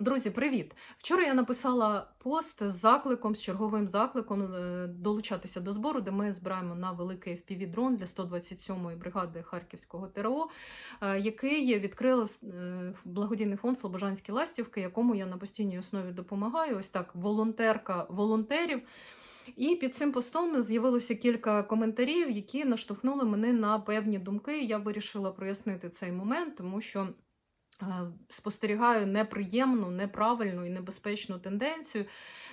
Друзі, привіт! Вчора я написала пост з закликом, з черговим закликом е, долучатися до збору, де ми збираємо на великий FPV-дрон для 127-ї бригади Харківського ТРО, е, який відкрили е, благодійний фонд Слобожанські ластівки, якому я на постійній основі допомагаю. Ось так, волонтерка волонтерів. І під цим постом з'явилося кілька коментарів, які наштовхнули мене на певні думки. Я вирішила прояснити цей момент, тому що. Е, Спостерігаю неприємну, неправильну і небезпечну тенденцію,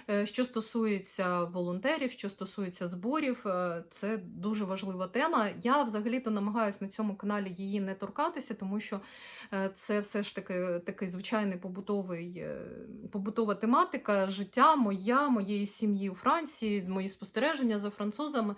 е, що стосується волонтерів, що стосується зборів. Е, Це дуже важлива тема. Я взагалі-то намагаюся на цьому каналі її не торкатися, тому що це все ж таки такий звичайний побутовий, побутова тематика життя моя, моєї сім'ї у Франції, мої спостереження за французами.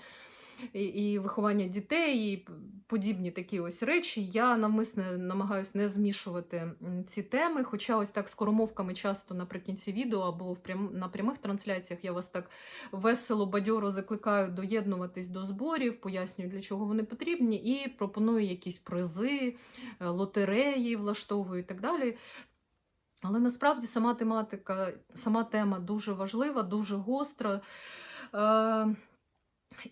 І, і виховання дітей, і подібні такі ось речі. Я навмисне намагаюся не змішувати ці теми. Хоча ось так скоромовками часто наприкінці відео або в прям, на прямих трансляціях я вас так весело, бадьоро закликаю доєднуватись до зборів, пояснюю, для чого вони потрібні, і пропоную якісь призи, е, лотереї влаштовую і так далі. Але насправді сама тематика, сама тема дуже важлива, дуже гостра.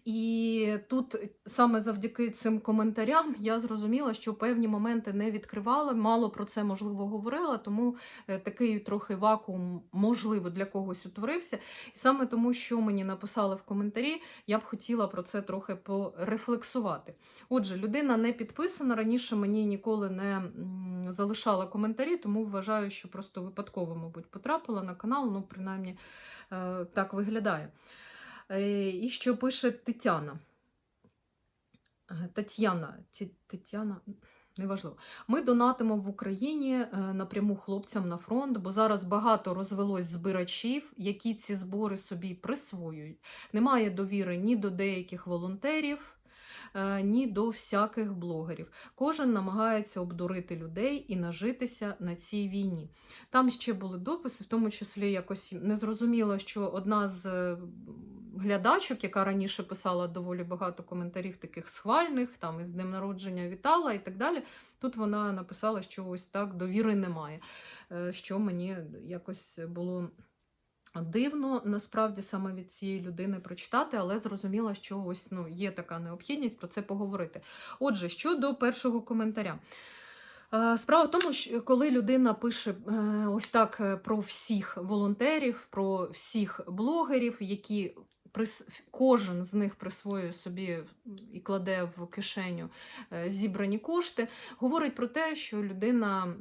І тут саме завдяки цим коментарям я зрозуміла, що певні моменти не відкривала, мало про це можливо говорила, тому е, такий трохи вакуум, можливо, для когось утворився. І саме тому, що мені написали в коментарі, я б хотіла про це трохи порефлексувати. Отже, людина не підписана, раніше мені ніколи не залишала коментарі, тому вважаю, що просто випадково, мабуть, потрапила на канал, ну, принаймні, е, так виглядає. Е, І що пише Тетяна. Е, Тетяна, Тетяна, неважливо. Ми донатимо в Україні е, напряму хлопцям на фронт, бо зараз багато розвелось збирачів, які ці збори собі присвоюють. Немає довіри ні до деяких волонтерів. Е, Ні до всяких блогерів. Кожен намагається обдурити людей і нажитися на цій війні. Там ще були дописи, в тому числі якось незрозуміло, що одна з е, глядачок, яка раніше писала доволі багато коментарів таких схвальних, там із днем народження вітала і так далі. Тут вона написала, що ось так довіри немає. Е, Що мені якось було. Дивно насправді саме від цієї людини прочитати, але зрозуміла, що ось ну, є така необхідність про це поговорити. Отже, щодо першого коментаря. Е, Справа в тому, що коли людина пише е, ось так е, про всіх волонтерів, про всіх блогерів, які кожен з них присвоює собі і кладе в кишеню зібрані кошти, говорить про те, що людина.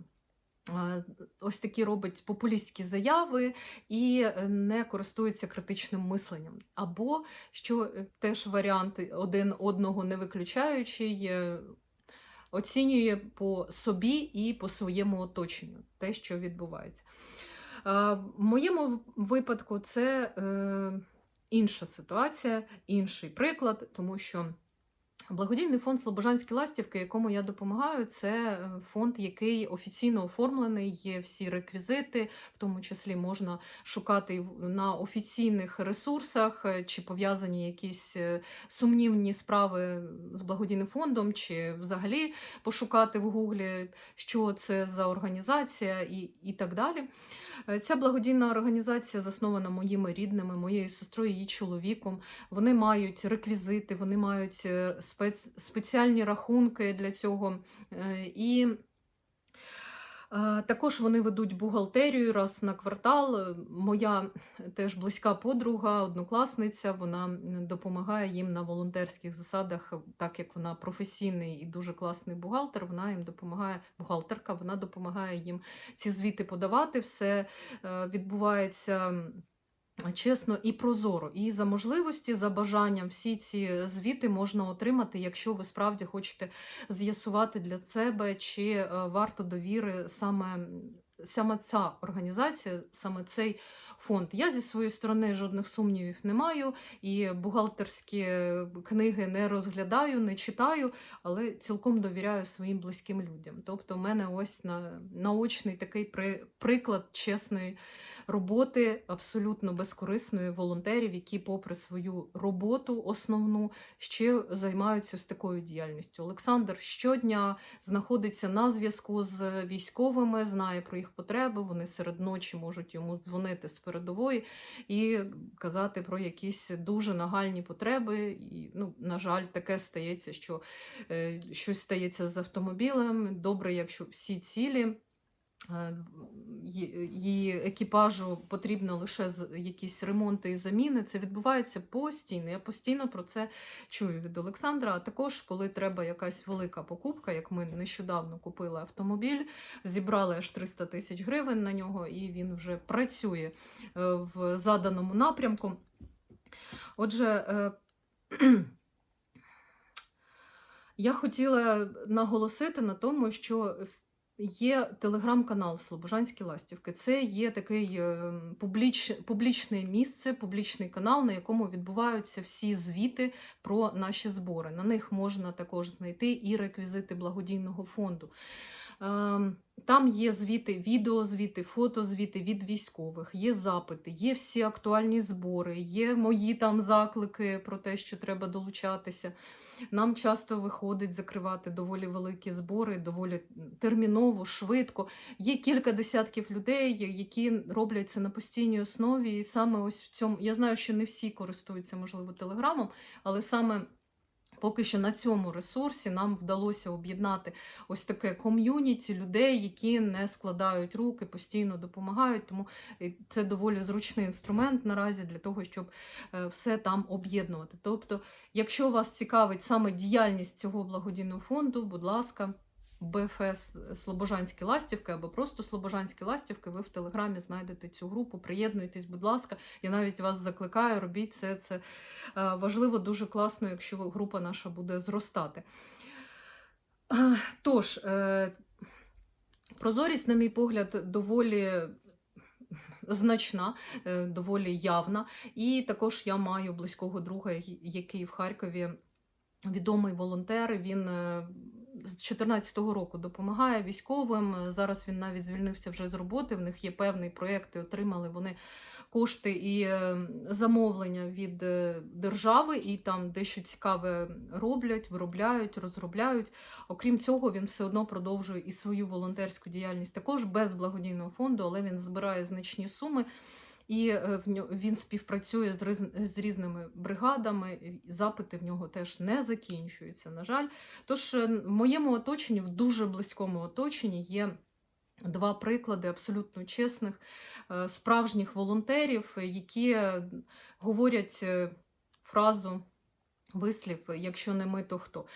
Е, Ось такі робить популістські заяви і е, не користується критичним мисленням. Або що е, теж варіант один одного не виключаючий, оцінює по собі і по своєму оточенню те, що відбувається. В моєму випадку це інша ситуація, інший приклад, тому що. Благодійний фонд Слобожанські ластівки, якому я допомагаю, це е, фонд, який офіційно оформлений, є всі реквізити, в тому числі можна шукати на офіційних ресурсах, е, чи пов'язані якісь е, сумнівні справи з благодійним фондом, чи взагалі пошукати в Гуглі, що це за організація, і, і так далі. Ця благодійна організація заснована моїми рідними, моєю сестрою, її чоловіком. Вони мають реквізити, вони мають спец... спеціальні рахунки для цього. Е, І е, також вони ведуть бухгалтерію раз на квартал. Моя теж близька подруга, однокласниця, вона допомагає їм на волонтерських засадах, так як вона професійний і дуже класний бухгалтер. Вона їм допомагає, бухгалтерка, вона допомагає їм ці звіти подавати. Все е, відбувається. Чесно і прозоро, і за можливості, за бажанням всі ці звіти можна отримати, якщо ви справді хочете з'ясувати для себе, чи е, варто довіри саме, саме ця організація, саме цей фонд. Я зі своєї сторони жодних сумнівів не маю, і бухгалтерські книги не розглядаю, не читаю, але цілком довіряю своїм близьким людям. Тобто, в мене ось на, наочний такий при, приклад чесної роботи, абсолютно безкорисної волонтерів, які, попри свою роботу основну, ще займаються ось такою діяльністю. Олександр щодня знаходиться на зв'язку з військовими, знає про їх потреби. Вони серед ночі можуть йому дзвонити з передової і казати про якісь дуже нагальні потреби. І, ну, на жаль, таке стається, що е, щось стається з автомобілем. Добре, якщо всі цілі. Е, Її екіпажу потрібно лише якісь ремонти і заміни. Це відбувається постійно. Я постійно про це чую від Олександра. А також, коли треба якась велика покупка, як ми нещодавно купили автомобіль, зібрали аж 300 тисяч гривень на нього, і він вже працює е, в заданому напрямку. Отже, е, я хотіла наголосити на тому, що є телеграм-канал Слобожанські ластівки. Це є такий е, публіч, публічне місце, публічний канал, на якому відбуваються всі звіти про наші збори. На них можна також знайти і реквізити благодійного фонду. Ем, Там є звіти, відеозвіти, фотозвіти від військових, є запити, є всі актуальні збори, є мої там заклики про те, що треба долучатися. Нам часто виходить закривати доволі великі збори, доволі терміново, швидко. Є кілька десятків людей, які роблять це на постійній основі. І саме ось в цьому я знаю, що не всі користуються, можливо, телеграмом, але саме. Поки що на цьому ресурсі нам вдалося об'єднати ось таке ком'юніті людей, які не складають руки, постійно допомагають. Тому е, це доволі зручний інструмент наразі для того, щоб е, все там об'єднувати. Тобто, якщо вас цікавить саме діяльність цього благодійного фонду, будь ласка. БФС Слобожанські ластівки або просто Слобожанські ластівки, ви в Телеграмі знайдете цю групу. Приєднуйтесь, будь ласка. Я навіть вас закликаю, робіть це. Це е, важливо, дуже класно, якщо група наша буде зростати. Е, Тож, е, прозорість, на мій погляд, доволі значна, доволі явна. І також я маю близького друга, який в Харкові відомий волонтер. Він з 2014 року допомагає військовим. Зараз він навіть звільнився вже з роботи. В них є певний проєкт, і отримали вони кошти і е, замовлення від е, держави, і там дещо цікаве роблять, виробляють, розробляють. Окрім цього, він все одно продовжує і свою волонтерську діяльність також без благодійного фонду, але він збирає значні суми. І е, в ньо- він співпрацює з, різними бригадами. Запити в нього теж не закінчуються, на жаль. Тож е, в моєму оточенні, в дуже близькому оточенні, є два приклади абсолютно чесних, е, справжніх волонтерів, які говорять фразу. Вислів, якщо не ми, то хто.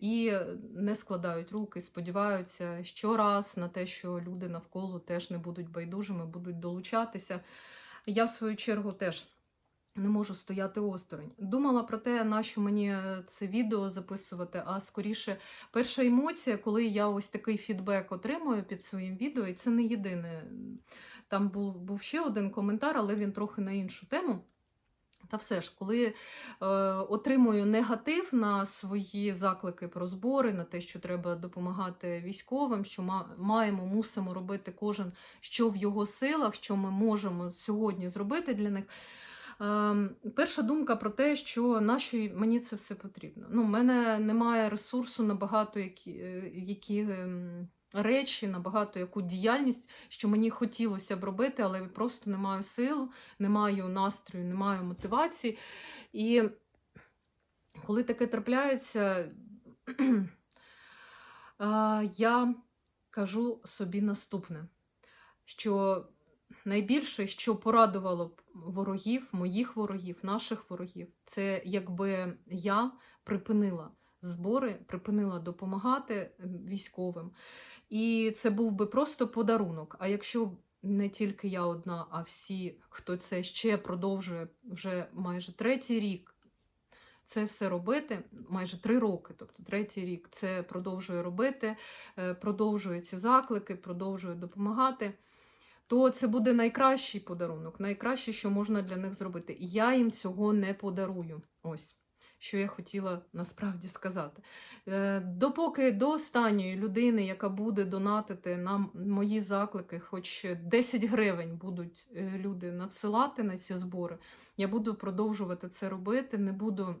І не складають руки, сподіваються щораз на те, що люди навколо теж не будуть байдужими, будуть долучатися. Я, в свою чергу, теж не можу стояти осторонь. Думала про те, на що мені це відео записувати, а скоріше, перша емоція, коли я ось такий фідбек отримую під своїм відео, і це не єдине. Там був, був ще один коментар, але він трохи на іншу тему. Та все ж, коли е, отримую негатив на свої заклики про збори, на те, що треба допомагати військовим, що маємо, мусимо робити кожен, що в його силах, що ми можемо сьогодні зробити для них. Ем, перша думка про те, що нащо мені це все потрібно. Ну, в мене немає ресурсу на багато які, е, які ем, речі, на багато яку діяльність, що мені хотілося б робити, але просто не маю сил, не маю настрою, не маю мотивації. І коли таке трапляється, я кажу собі наступне, що найбільше, що порадувало б ворогів, моїх ворогів, наших ворогів, це якби я припинила збори, припинила допомагати військовим. І це був би просто подарунок. А якщо не тільки я одна, а всі, хто це ще продовжує вже майже третій рік. Це все робити майже три роки, тобто третій рік це продовжує робити, е, продовжує ці заклики, продовжує допомагати то це буде найкращий подарунок, найкраще, що можна для них зробити. І я їм цього не подарую. Ось. Що я хотіла насправді сказати. Е, Допоки до останньої людини, яка буде донатити на мої заклики, хоч 10 гривень будуть е, люди надсилати на ці збори, я буду продовжувати це робити, не буду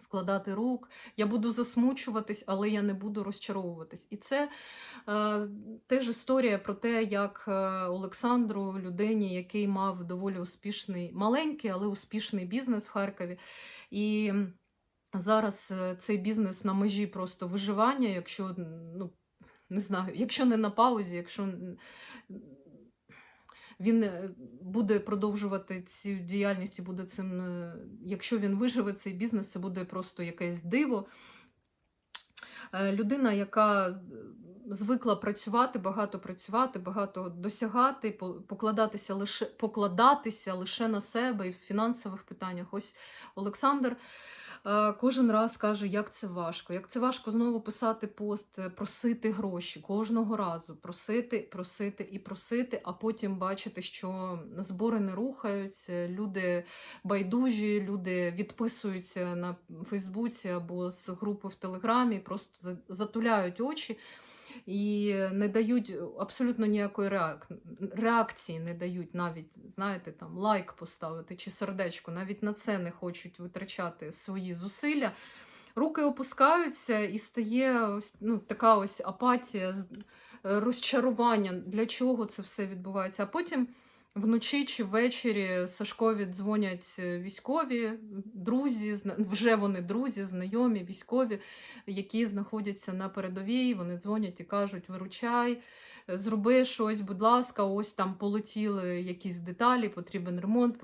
складати рук, я буду засмучуватись, але я не буду розчаровуватись. І це е, теж історія про те, як е, Олександру, людині, який мав доволі успішний, маленький, але успішний бізнес в Харкові. І зараз е, цей бізнес на межі просто виживання, якщо ну, не знаю, якщо не на паузі, якщо він е, буде продовжувати цю діяльність і буде цим, е, якщо він виживе цей бізнес, це буде просто якесь диво. Е, Людина, яка звикла працювати, багато працювати, багато досягати, покладатися лише, покладатися лише на себе і в фінансових питаннях. Ось Олександр кожен раз каже, як це важко. Як це важко знову писати пост, е, просити гроші кожного разу, просити, просити і просити, а потім бачити, що збори не рухаються, люди байдужі, люди відписуються на Фейсбуці або з групи в Телеграмі, просто за- затуляють очі. І не дають абсолютно ніякої реак... реакції, не дають навіть, знаєте, там лайк поставити чи сердечко. Навіть на це не хочуть витрачати свої зусилля. Руки опускаються і стає ось ну, така ось апатія, е, розчарування, для чого це все відбувається. А потім вночі чи ввечері Сашкові дзвонять е, військові, друзі, вже вони друзі, знайомі, військові, які знаходяться на передовій. Вони дзвонять і кажуть: виручай, зроби щось, будь ласка, ось там полетіли якісь деталі, потрібен ремонт,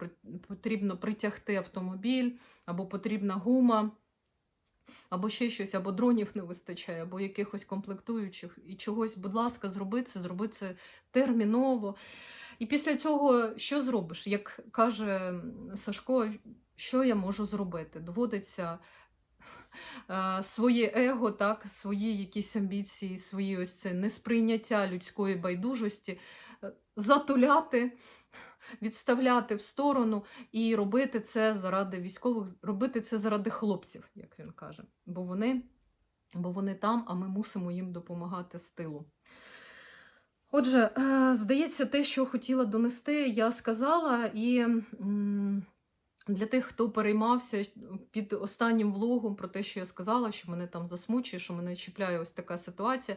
потрібно притягти автомобіль, або потрібна гума. Або ще щось, або дронів не вистачає, або якихось комплектуючих і чогось, будь ласка, зроби це, зроби це терміново. І після цього що зробиш? Як каже Сашко, що я можу зробити? Доводиться е, своє его, так, свої якісь амбіції, свої ось це несприйняття людської байдужості, е, затуляти, відставляти в сторону і робити це заради військових, робити це заради хлопців, як він каже. Бо вони, бо вони там, а ми мусимо їм допомагати з тилу. Отже, е, здається, те, що хотіла донести, я сказала, і для тих, хто переймався під останнім влогом про те, що я сказала, що мене там засмучує, що мене чіпляє ось така ситуація,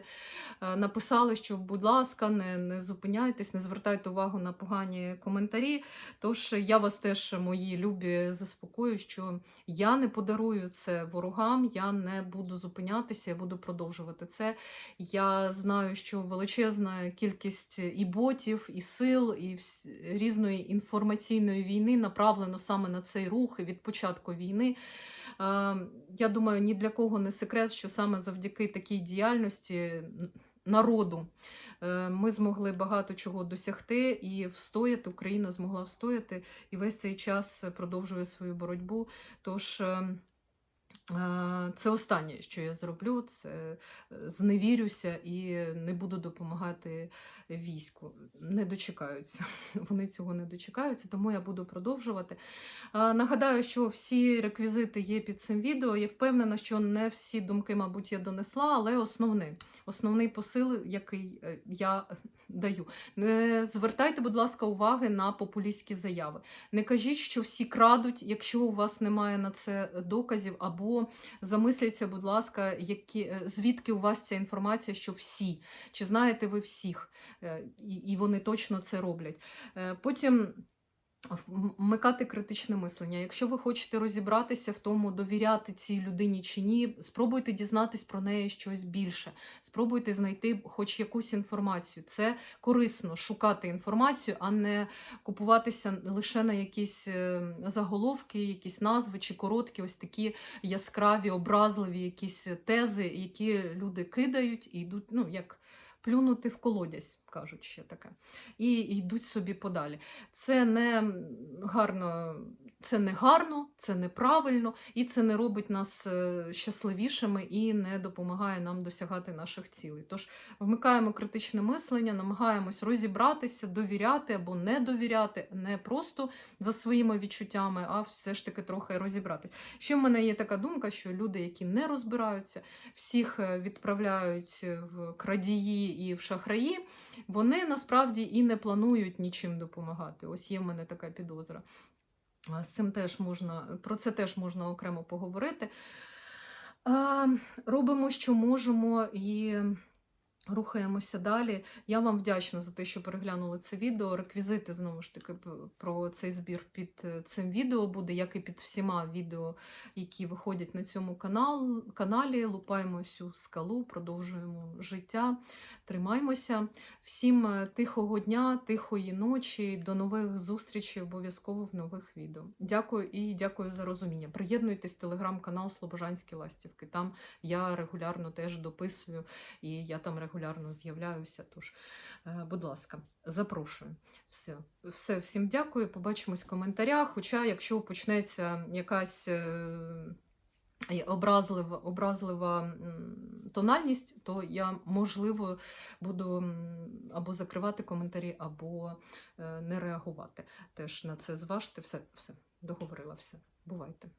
е, написали, що, будь ласка, не, не зупиняйтесь, не звертайте увагу на погані коментарі. Тож я вас теж, мої любі, заспокою, що я не подарую це ворогам, я не буду зупинятися, я буду продовжувати це. Я знаю, що величезна кількість і ботів, і сил, і різної інформаційної війни направлено саме на цей рух від початку війни. Е, Я думаю, ні для кого не секрет, що саме завдяки такій діяльності народу е, ми змогли багато чого досягти і встояти. Україна змогла встояти і весь цей час продовжує свою боротьбу. Тож. Е, Це останнє, що я зроблю, це е, зневірюся і не буду допомагати війську. Не дочекаються. Вони цього не дочекаються, тому я буду продовжувати. Е, Нагадаю, що всі реквізити є під цим відео. Я впевнена, що не всі думки, мабуть, я донесла, але основний, основний посил, який я даю. Не звертайте, будь ласка, уваги на популістські заяви. Не кажіть, що всі крадуть, якщо у вас немає на це доказів, або замисліться, будь ласка, які, е, звідки у вас ця інформація, що всі, чи знаєте ви всіх, Е, і, вони точно це роблять. Е, Потім. Вмикати критичне мислення. Якщо ви хочете розібратися в тому, довіряти цій людині чи ні, спробуйте дізнатись про неї щось більше. Спробуйте знайти хоч якусь інформацію. Це корисно шукати інформацію, а не купуватися лише на якісь е, заголовки, якісь назви чи короткі, ось такі яскраві, образливі якісь тези, які люди кидають і йдуть, ну як. Плюнути в колодязь, кажуть ще таке, і йдуть собі подалі. Це не гарно, це не гарно, це неправильно, і це не робить нас е, щасливішими і не допомагає нам досягати наших цілей. Тож вмикаємо критичне мислення, намагаємось розібратися, довіряти або не довіряти, не просто за своїми відчуттями, а все ж таки трохи розібратися. Ще в мене є така думка, що люди, які не розбираються, всіх е, відправляють в крадії і в шахраї, вони насправді і не планують нічим допомагати. Ось є в мене така підозра. З цим теж можна, про це теж можна окремо поговорити. Робимо, що можемо, і рухаємося далі. Я вам вдячна за те, що переглянули це відео. Реквізити, знову ж таки, про цей збір під е, цим відео буде, як і під всіма відео, які виходять на цьому канал, каналі. Лупаємо всю скалу, продовжуємо життя. Тримаймося. Всім е, тихого дня, тихої ночі. До нових зустрічей обов'язково в нових відео. Дякую і дякую за розуміння. Приєднуйтесь в телеграм-канал Слобожанські Ластівки. Там я регулярно теж дописую і я там регулярно з'являюся. Тож, е, будь ласка, запрошую. Все, все всім дякую. Побачимось в коментарях. Хоча, якщо почнеться якась. е, Образлива, образлива тональність, то я можливо буду або закривати коментарі, або е, не реагувати. Теж на це зважте. Все, все, договорила все. Бувайте.